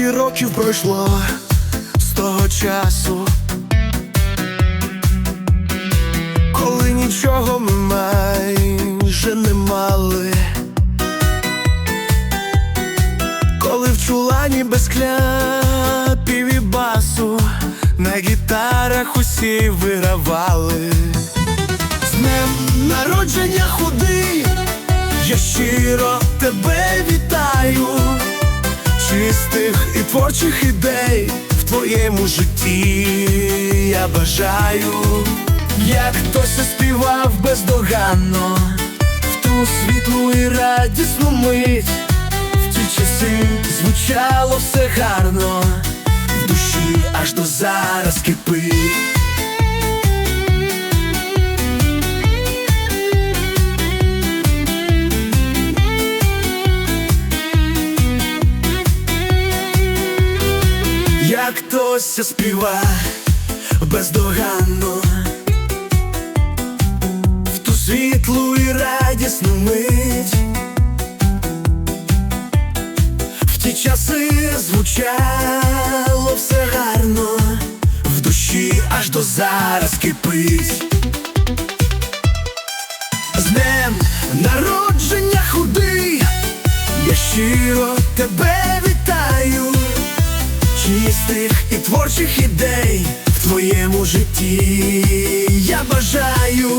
років пройшло з того часу, коли нічого ми майже не мали, коли в чулані без кляпів і басу на гітарах усі вигравали. З днем народження худий, я щиро тебе вітаю, чистих і творчих ідей в твоєму житті я бажаю, як хтось співав бездоганно, в ту світлу і радісну мить, в ті часи звучало все гарно, в душі аж до зараз кипить. Як хтось співа бездоганно. В ту світлу і радісну мить, в ті часи звучало все гарно, в душі аж до зараз кипить. З днем народження худий, я щиро тебе чистих і творчих ідей в твоєму житті. Я бажаю.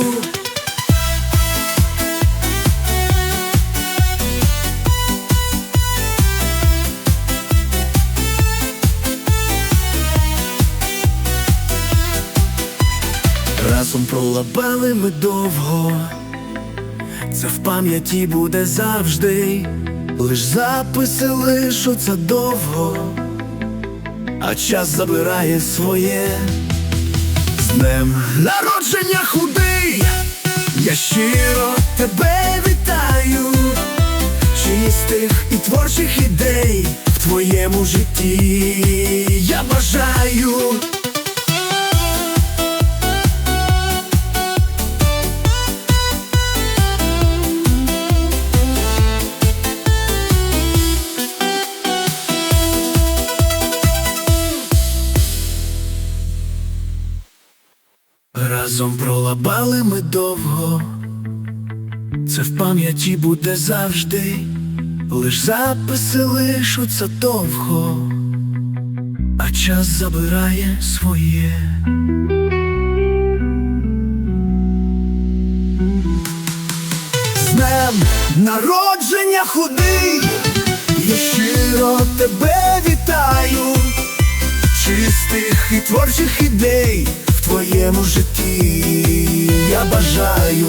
Разом пролабали ми довго, це в пам'яті буде завжди, лиш записи лишуться довго а час забирає своє. З днем народження худий, я щиро тебе вітаю, чистих і творчих ідей в твоєму житті я бажаю. Разом пролабали ми довго, це в пам'яті буде завжди, лиш записи лишуться довго, а час забирає своє. З днем народження худий, я щиро тебе вітаю. Чистих і творчих ідей твоєму житті я бажаю.